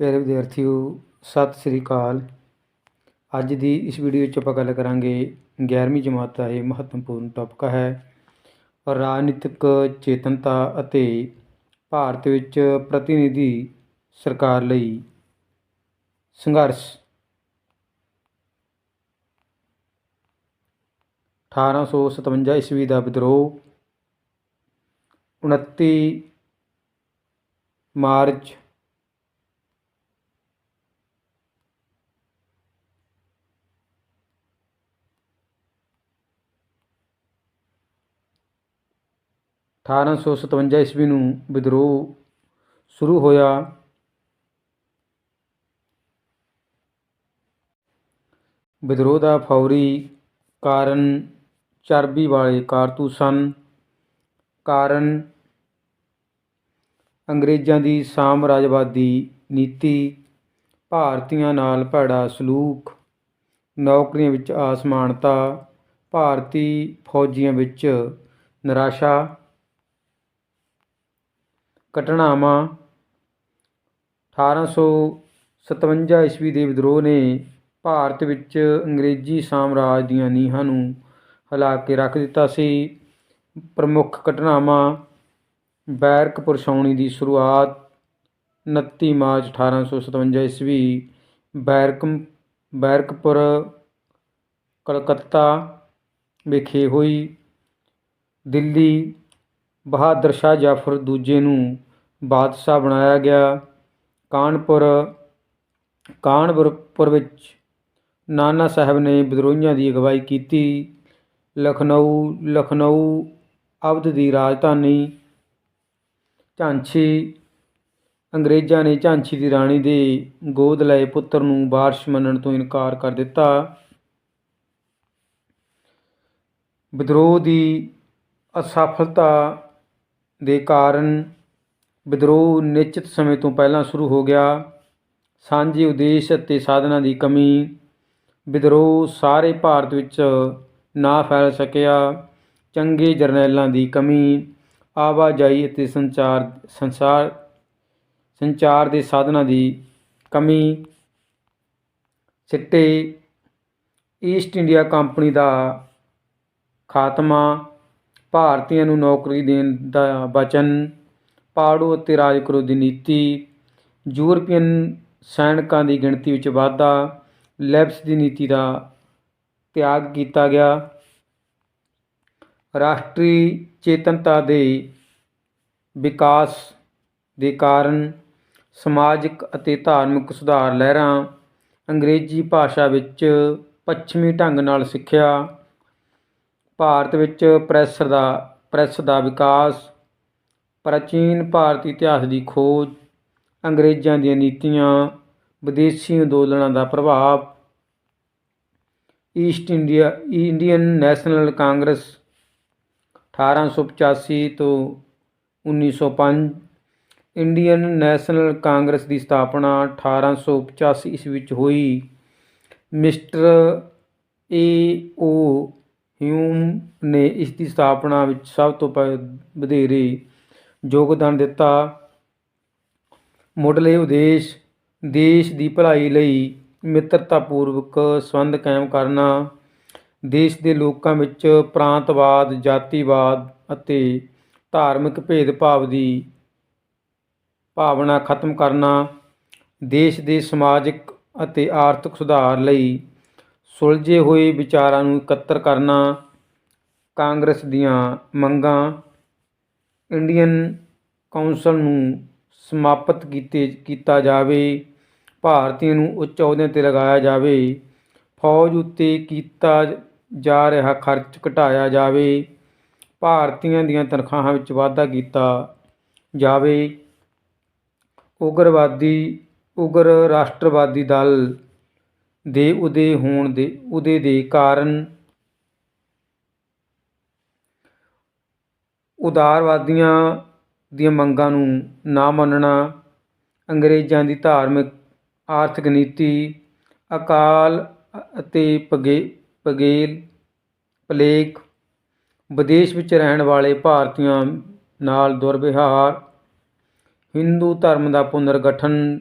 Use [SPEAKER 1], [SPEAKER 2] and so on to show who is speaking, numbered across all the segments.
[SPEAKER 1] ਪਿਆਰੇ ਵਿਦਿਆਰਥੀਓ, ਸਤਿ ਸ੍ਰੀ ਅਕਾਲ। ਅੱਜ ਦੀ ਇਸ ਵੀਡੀਓ ਵਿੱਚ ਆਪਾਂ ਗੱਲ ਕਰਾਂਗੇ 11ਵੀਂ ਜਮਾਤ ਦਾ ਇਹ ਮਹੱਤਵਪੂਰਨ ਟੌਪਿਕ ਹੈ। ਰਾਜਨੀਤਿਕ ਚੇਤਨਤਾ ਅਤੇ ਭਾਰਤ ਵਿੱਚ ਪ੍ਰਤੀਨਿਧੀ ਸਰਕਾਰ ਲਈ ਸੰਘਰਸ਼। 1857 ਈਸਵੀ ਦਾ ਵਿਦਰੋਹ 29 ਮਾਰਚ ਅਠਾਰਾਂ ਸੌ ਸਤਵੰਜਾ ਈਸਵੀ ਨੂੰ ਵਿਦਰੋਹ ਸ਼ੁਰੂ ਹੋਇਆ। ਵਿਦਰੋਹ ਦਾ ਫੌਰੀ ਕਾਰਨ ਚਰਬੀ ਵਾਲੇ ਕਾਰਤੂਸ ਸਨ। ਕਾਰਨ ਅੰਗਰੇਜ਼ਾਂ ਦੀ ਸਾਮਰਾਜਵਾਦੀ ਨੀਤੀ, ਭਾਰਤੀਆਂ ਨਾਲ ਭੈੜਾ ਸਲੂਕ, ਨੌਕਰੀਆਂ ਵਿੱਚ ਅਸਮਾਨਤਾ, ਭਾਰਤੀ ਫੌਜੀਆਂ ਵਿੱਚ ਨਿਰਾਸ਼ਾ ਘਟਨਾਵਾਂ 1857 ਈਸਵੀ ਦੇ ਵਿਦਰੋਹ ਨੇ ਭਾਰਤ ਵਿੱਚ ਅੰਗਰੇਜ਼ੀ ਸਾਮਰਾਜ ਦੀਆਂ ਨੀਹਾਂ ਨੂੰ ਹਿਲਾ ਕੇ ਰੱਖ ਦਿੱਤਾ ਸੀ। ਪ੍ਰਮੁੱਖ ਘਟਨਾਵਾਂ ਬੈਰਕਪੁਰ ਛਾਉਣੀ ਦੀ ਸ਼ੁਰੂਆਤ 29 ਮਾਰਚ 1857 ਈਸਵੀ ਬੈਰਕ ਬੈਰਕਪੁਰ, ਕਲਕੱਤਾ ਵਿਖੇ ਹੋਈ। ਦਿੱਲੀ ਬਹਾਦਰ ਸ਼ਾਹ ਜਾਫਰ ਦੂਜੇ ਨੂੰ ਬਾਦਸ਼ਾਹ ਬਣਾਇਆ ਗਿਆ। ਕਾਨਪੁਰ ਕਾਨਪੁਰਪੁਰ ਵਿੱਚ ਨਾਨਾ ਸਾਹਿਬ ਨੇ ਵਿਦਰੋਹੀਆਂ ਦੀ ਅਗਵਾਈ ਕੀਤੀ। ਲਖਨਊ ਲਖਨਊ ਅਵਧ ਦੀ ਰਾਜਧਾਨੀ ਝਾਂਸੀ, ਅੰਗਰੇਜ਼ਾਂ ਨੇ ਝਾਂਸੀ ਦੀ ਰਾਣੀ ਦੇ ਗੋਦ ਲਏ ਪੁੱਤਰ ਨੂੰ ਵਾਰਸ਼ ਮੰਨਣ ਤੋਂ ਇਨਕਾਰ ਕਰ ਦਿੱਤਾ। ਵਿਦਰੋਹ ਦੀ ਅਸਫਲਤਾ ਦੇ ਕਾਰਨ ਵਿਦਰੋਹ ਨਿਸ਼ਚਿਤ ਸਮੇਂ ਤੋਂ ਪਹਿਲਾਂ ਸ਼ੁਰੂ ਹੋ ਗਿਆ। ਸਾਂਝੇ ਉਦੇਸ਼ ਅਤੇ ਸਾਧਨਾਂ ਦੀ ਕਮੀ। ਵਿਦਰੋਹ ਸਾਰੇ ਭਾਰਤ ਵਿੱਚ ਨਾ ਫੈਲ ਸਕਿਆ। ਚੰਗੇ ਜਰਨੈਲਾਂ ਦੀ ਕਮੀ। ਆਵਾਜਾਈ ਅਤੇ ਸੰਚਾਰ, ਸੰਸਾਰ, ਸੰਚਾਰ ਦੇ ਸਾਧਨਾਂ ਦੀ ਕਮੀ। ਸਿੱਟੇ। ਈਸਟ ਇੰਡੀਆ ਕੰਪਨੀ ਦਾ ਖਾਤਮਾ। ਭਾਰਤੀਆਂ ਨੂੰ ਨੌਕਰੀ ਦੇਣ ਦਾ ਵਚਨ। ਪਾੜੋ ਅਤੇ ਰਾਜ ਕਰੋ ਦੀ ਨੀਤੀ, ਯੂਰਪੀਅਨ ਸੈਨਿਕਾਂ ਦੀ ਗਿਣਤੀ ਵਿੱਚ ਵਾਧਾ, ਲੈਬਸ ਦੀ ਨੀਤੀ ਦਾ ਤਿਆਗ ਕੀਤਾ ਗਿਆ। ਰਾਸ਼ਟਰੀ ਚੇਤਨਤਾ ਦੇ ਵਿਕਾਸ ਦੇ ਕਾਰਨ ਸਮਾਜਿਕ ਅਤੇ ਧਾਰਮਿਕ ਸੁਧਾਰ ਲਹਿਰਾਂ ਅੰਗਰੇਜ਼ੀ ਭਾਸ਼ਾ ਵਿੱਚ ਪੱਛਮੀ ਢੰਗ ਨਾਲ ਸਿੱਖਿਆ। ਭਾਰਤ ਵਿੱਚ ਪ੍ਰੈਸ ਦਾ ਪ੍ਰੈਸ ਦਾ ਵਿਕਾਸ ਪ੍ਰਾਚੀਨ ਭਾਰਤੀ ਇਤਿਹਾਸ ਦੀ ਖੋਜ, ਅੰਗਰੇਜ਼ਾਂ ਦੀਆਂ ਨੀਤੀਆਂ, ਵਿਦੇਸ਼ੀ ਅੰਦੋਲਨਾਂ ਦਾ ਪ੍ਰਭਾਵ East India Indian National Congress 1885 ਤੋਂ 1905 ਇੰਡੀਅਨ ਨੈਸ਼ਨਲ ਕਾਂਗਰਸ ਦੀ ਸਥਾਪਨਾ 1885 ਈਸਵੀ ਵਿੱਚ ਹੋਈ। ਮਿਸਟਰ ਏ ਓ ਹਿਊਮ ਨੇ ਇਸ ਦੀ ਸਥਾਪਨਾ ਵਿੱਚ ਸਭ ਤੋਂ ਪ- ਵਧੇਰੇ ਯੋਗਦਾਨ ਦਿੱਤਾ। ਮੁੱਢਲੇ ਉਦੇਸ਼, ਦੇਸ਼ ਦੀ ਭਲਾਈ ਲਈ ਮਿੱਤਰਤਾਪੂਰਵਕ ਸੰਬੰਧ ਕਾਇਮ ਕਰਨਾ, ਦੇਸ਼ ਦੇ ਲੋਕਾਂ ਵਿੱਚ ਪ੍ਰਾਂਤਵਾਦ, ਜਾਤੀਵਾਦ ਅਤੇ ਧਾਰਮਿਕ ਭੇਦਭਾਵ ਦੀ ਭਾਵਨਾ ਖਤਮ ਕਰਨਾ, ਦੇਸ਼ ਦੇ ਸਮਾਜਿਕ ਅਤੇ ਆਰਥਿਕ ਸੁਧਾਰ ਲਈ ਸੁਲਝੇ ਹੋਏ ਵਿਚਾਰਾਂ ਨੂੰ ਇਕੱਤਰ ਕਰਨਾ, ਕਾਂਗਰਸ ਦੀਆਂ ਮੰਗਾਂ ਇੰਡੀਅਨ ਕੌਂਸਲ ਨੂੰ ਸਮਾਪਤ ਕੀਤੇ, ਕੀਤਾ ਜਾਵੇ, ਭਾਰਤੀਆਂ ਨੂੰ ਉੱਚ ਅਹੁਦਿਆਂ ਤੇ ਲਗਾਇਆ ਜਾਵੇ, ਫੌਜ ਉੱਤੇ ਕੀਤਾ ਜਾ ਰਿਹਾ ਖਰਚ ਘਟਾਇਆ ਜਾਵੇ, ਭਾਰਤੀਆਂ ਦੀਆਂ ਤਨਖਾਹਾਂ ਵਿੱਚ ਵਾਧਾ ਕੀਤਾ ਜਾਵੇ। ਉਗਰਵਾਦੀ, ਉਗਰ ਰਾਸ਼ਟਰਵਾਦੀ ਦਲ ਦੇ ਉਦੇ ਹੋਣ ਦੇ, ਉਦੇ ਦੇ ਕਾਰਨ ਉਦਾਰਵਾਦੀਆਂ ਦੀਆਂ ਮੰਗਾਂ ਨੂੰ ਨਾ ਮੰਨਣਾ, ਅੰਗਰੇਜ਼ਾਂ ਦੀ ਧਾਰਮਿਕ, ਆਰਥਿਕ ਨੀਤੀ, ਅਕਾਲ ਅਤੇ ਪਗੇ ਪਗੇਲ ਪਲੇਗ ਵਿਦੇਸ਼ ਵਿੱਚ ਰਹਿਣ ਵਾਲੇ ਭਾਰਤੀਆਂ ਨਾਲ ਦੁਰਵਿਹਾਰ, ਹਿੰਦੂ ਧਰਮ ਦਾ ਪੁਨਰਗਠਨ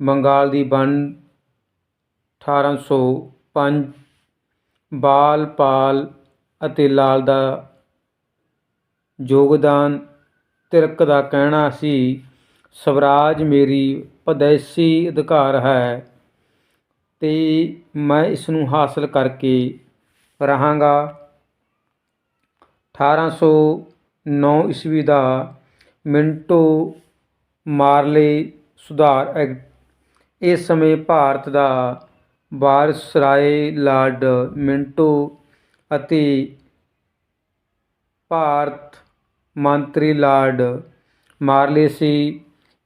[SPEAKER 1] ਬੰਗਾਲ ਦੀ ਵੰਡ 1805 ਬਾਲ ਪਾਲ ਅਤੇ ਲਾਲ ਦਾ ਯੋਗਦਾਨ ਤਿਰਕ ਦਾ ਕਹਿਣਾ ਸੀ, ਸਵਰਾਜ ਮੇਰੀ ਪਦੈਸੀ ਅਧਿਕਾਰ ਹੈ, ਤੇ ਮੈਂ ਇਸ ਨੂੰ ਹਾਸਲ ਕਰਕੇ ਰਹਾਂਗਾ। 1809 ਈਸਵੀ ਦਾ ਮਿੰਟੋ ਮਾਰਲੇ ਸੁਧਾਰ ਐਕਟ, ਇਸ ਸਮੇਂ ਭਾਰਤ ਦਾ ਵਾਇਸਰਾਏ ਲਾਰਡ ਮਿੰਟੋ ਅਤੇ ਭਾਰਤ ਮੰਤਰੀ ਲਾਰਡ ਮਾਰਲੇ ਸੀ।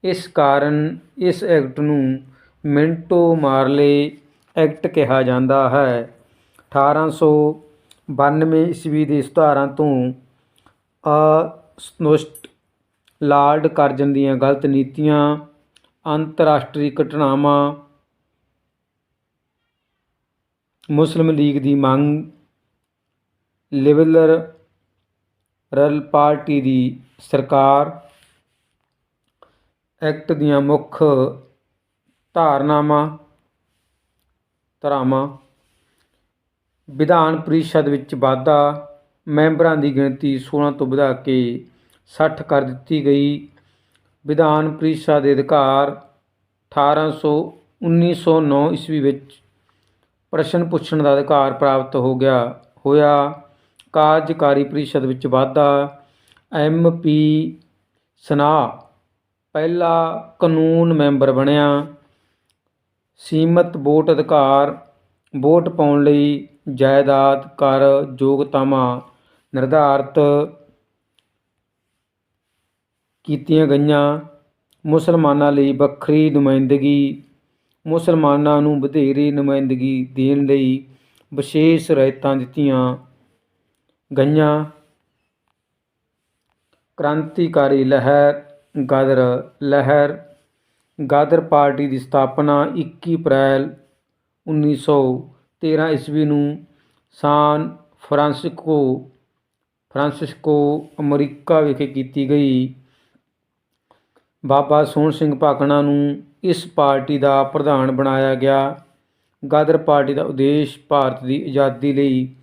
[SPEAKER 1] ਇਸ ਕਾਰਨ ਇਸ ਐਕਟ ਨੂੰ ਮਿੰਟੋ ਮਾਰਲੇ ਐਕਟ ਕਿਹਾ ਜਾਂਦਾ ਹੈ। 1892 ਈਸਵੀ ਦੇ ਸੁਧਾਰਾਂ ਤੋਂ ਅਸਨੁਸ਼ਟ ਲਾਰਡ ਕਰਜ਼ਨ ਦੀਆਂ ਗਲਤ ਨੀਤੀਆਂ, ਅੰਤਰਰਾਸ਼ਟਰੀ ਘਟਨਾਵਾਂ, ਮੁਸਲਿਮ ਲੀਗ ਦੀ ਮੰਗ, ਲਿਬਰਲ ਰਲ ਪਾਰਟੀ ਦੀ ਸਰਕਾਰ ਐਕਟ ਦੀਆਂ ਮੁੱਖ ਧਾਰਨਾਵਾਂ, ਧਾਰਾਵਾਂ, ਵਿਧਾਨ ਪਰਿਸ਼ਦ ਵਿੱਚ ਵਾਧਾ ਮੈਂਬਰਾਂ ਦੀ ਗਿਣਤੀ 16 ਤੋਂ ਵਧਾ ਕੇ 60 ਕਰ ਦਿੱਤੀ ਗਈ। ਵਿਧਾਨ ਪਰਿਸ਼ਦ ਦੇ ਅਧਿਕਾਰ 1800 1909 ਈਸਵੀ ਵਿੱਚ ਪ੍ਰਸ਼ਨ ਪੁੱਛਣ ਦਾ ਅਧਿਕਾਰ ਪ੍ਰਾਪਤ ਹੋ ਗਿਆ, ਹੋਇਆ। ਕਾਰਜਕਾਰੀ ਪਰਿਸ਼ਦ ਵਿੱਚ ਵਾਧਾ, ਐਮ ਪੀ ਸਨਾਹ, ਪਹਿਲਾ ਕਾਨੂੰਨ ਮੈਂਬਰ ਬਣਿਆ, ਸੀਮਤ ਵੋਟ ਅਧਿਕਾਰ, ਵੋਟ ਪਾਉਣ ਲਈ ਜਾਇਦਾਦ ਕਰ ਯੋਗਤਾਵਾਂ ਨਿਰਧਾਰਤ ਕੀਤੀਆਂ ਗਈਆਂ। ਮੁਸਲਮਾਨਾਂ ਲਈ ਵੱਖਰੀ ਨੁਮਾਇੰਦਗੀ, ਮੁਸਲਮਾਨਾਂ ਨੂੰ ਵਧੇਰੇ ਨੁਮਾਇੰਦਗੀ ਦੇਣ ਲਈ ਵਿਸ਼ੇਸ਼ ਰਾਇਤਾਂ ਦਿੱਤੀਆਂ। ਗਈਆਂ। ਕ੍ਰਾਂਤੀਕਾਰੀ ਲਹਿਰ, ਗਦਰ ਲਹਿਰ, ਗਦਰ ਪਾਰਟੀ ਦੀ ਸਥਾਪਨਾ 21 ਅਪ੍ਰੈਲ 1913 ਈਸਵੀ ਨੂੰ ਸਾਨ ਫਰਾਂਸਿਸਕੋ ਫਰਾਂਸਿਸਕੋ, ਅਮਰੀਕਾ ਵਿਖੇ ਕੀਤੀ ਗਈ। ਬਾਬਾ ਸੋਹਣ ਸਿੰਘ ਭਾਕਣਾ ਨੂੰ ਇਸ ਪਾਰਟੀ ਦਾ ਪ੍ਰਧਾਨ ਬਣਾਇਆ ਗਿਆ। ਗਦਰ ਪਾਰਟੀ ਦਾ ਉਦੇਸ਼ ਭਾਰਤ ਦੀ ਆਜ਼ਾਦੀ ਲਈ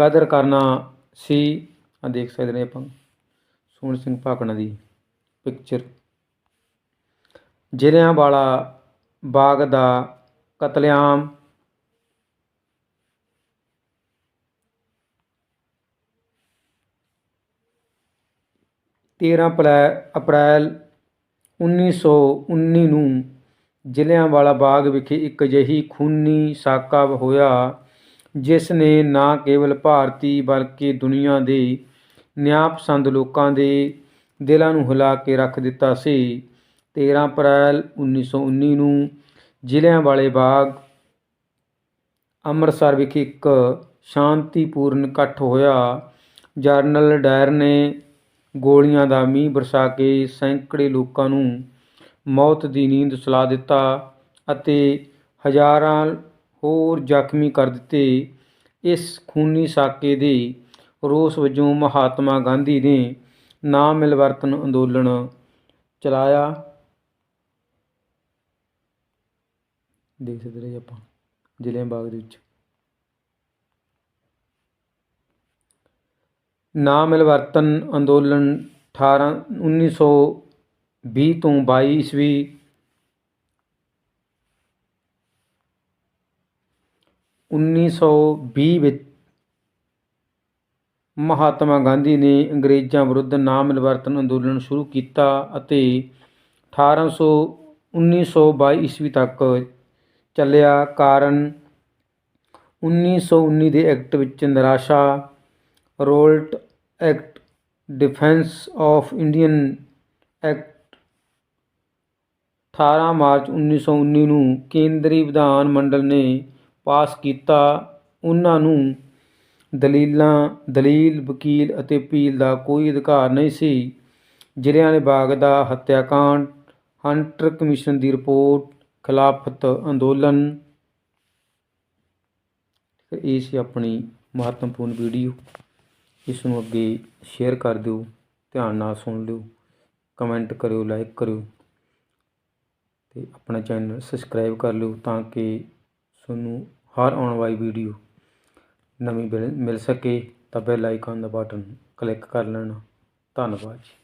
[SPEAKER 1] ਗਦਰ ਕਰਨਾ ਸੀ ਆ ਦੇਖ ਸਕਦੇ ਨੇ ਆਪਾਂ। ਸੋਹਣ ਸਿੰਘ ਭਾਕਣਾ ਦੀ ਪਿਕਚਰ ਜ਼ਿਲ੍ਹਿਆਂਵਾਲਾ ਬਾਗ ਦਾ ਕਤਲੇਆਮ। ਤੇਰ੍ਹਾਂ ਅਪ੍ਰੈ- ਅਪ੍ਰੈਲ 1919 ਨੂੰ ਜ਼ਿਲ੍ਹਿਆਂਵਾਲਾ ਬਾਗ ਵਿਖੇ ਇੱਕ ਅਜਿਹੀ ਖੂਨੀ ਸਾਕਾ ਹੋਇਆ। ਜਿਸ ਨੇ ਨਾ ਕੇਵਲ ਭਾਰਤੀ ਬਲਕਿ ਦੁਨੀਆ ਦੇ ਨਿਆਂਪਸੰਦ ਲੋਕਾਂ ਦੇ ਦਿਲਾਂ ਨੂੰ ਹਿਲਾ ਕੇ ਰੱਖ ਦਿੱਤਾ ਸੀ। 13 ਅਪ੍ਰੈਲ 1919 ਨੂੰ ਜ਼ਿਲ੍ਹਿਆਂ ਵਾਲੇ ਬਾਗ ਅੰਮ੍ਰਿਤਸਰ ਵਿਖੇ ਇੱਕ ਸ਼ਾਂਤੀਪੂਰਨ ਇਕੱਠ ਹੋਇਆ। ਜਨਰਲ ਡਾਇਰ ਨੇ ਗੋਲੀਆਂ ਦਾ ਮੀਂਹ ਬਰਸਾ ਕੇ ਸੈਂਕੜੇ ਲੋਕਾਂ ਨੂੰ ਮੌਤ ਦੀ ਨੀਂਦ ਸੁਲਾ ਦਿੱਤਾ ਅਤੇ ਹਜ਼ਾਰਾਂ ਹੋਰ ਜ਼ਖਮੀ ਕਰ ਦਿੱਤੇ। ਇਸ ਖੂਨੀ ਸਾਕੇ ਦੇ ਰੋਸ ਵਜੋਂ ਮਹਾਤਮਾ ਗਾਂਧੀ ਨੇ ਨਾ ਮਿਲਵਰਤਨ ਅੰਦੋਲਨ ਚਲਾਇਆ। ਦੇਖ ਸਕਦੇ ਰਹੇ ਆਪਾਂ ਜ਼ਿਲ੍ਹਿਆਂ ਬਾਗ ਦੇ ਵਿੱਚ। ਨਾ ਮਿਲਵਰਤਨ ਅੰਦੋਲਨ 18 1920 ਤੋਂ 22 ਈਸਵੀ ਉੱਨੀ ਸੌ ਵੀਹ ਵਿੱਚ ਮਹਾਤਮਾ ਗਾਂਧੀ ਨੇ ਅੰਗਰੇਜ਼ਾਂ ਵਿਰੁੱਧ ਨਾਮ ਮਿਲਵਰਤਨ ਅੰਦੋਲਨ ਸ਼ੁਰੂ ਕੀਤਾ ਅਤੇ 1800 1922 ਈਸਵੀ ਤੱਕ ਚੱਲਿਆ ਕਾਰਨ 1919 ਦੇ ਐਕਟ ਵਿੱਚ ਨਿਰਾਸ਼ਾ, Rowlatt act, defence of Indian act 18 March 1919 ਨੂੰ ਕੇਂਦਰੀ ਵਿਧਾਨ ਮੰਡਲ ਨੇ ਪਾਸ ਕੀਤਾ, ਉਹਨਾਂ ਨੂੰ ਦਲੀਲਾਂ, ਦਲੀਲ, ਵਕੀਲ ਅਤੇ ਅਪੀਲ ਦਾ ਕੋਈ ਅਧਿਕਾਰ ਨਹੀਂ ਸੀ। ਜ਼ਿਲ੍ਹਿਆਂਵਾਲੇ ਬਾਗ ਦਾ ਹੱਤਿਆਕਾਂਡ, ਹੰਟਰ ਕਮਿਸ਼ਨ ਦੀ ਰਿਪੋਰਟ, ਖਿਲਾਫਤ ਅੰਦੋਲਨ। ਇਹ ਸੀ ਆਪਣੀ ਮਹੱਤਵਪੂਰਨ ਵੀਡੀਓ। ਇਸ ਨੂੰ ਅੱਗੇ ਸ਼ੇਅਰ ਕਰ ਦਿਓ, ਧਿਆਨ ਨਾਲ ਸੁਣ ਲਿਓ, ਕਮੈਂਟ ਕਰਿਓ, ਲਾਈਕ ਕਰਿਓ ਤੇ ਆਪਣਾ ਚੈਨਲ ਸਬਸਕ੍ਰਾਈਬ ਕਰ ਲਿਓ ਤਾਂ ਕਿ ਤੁਹਾਨੂੰ ਹਰ ਆਉਣ ਵਾਲੀ ਵੀਡੀਓ ਨਵੀਂ ਮਿਲ ਮਿਲ ਸਕੇ ਤਾਂ ਬੈਲ ਆਈਕਨ ਦਾ ਬਟਨ ਕਲਿੱਕ ਕਰ ਲੈਣਾ। ਧੰਨਵਾਦ ਜੀ।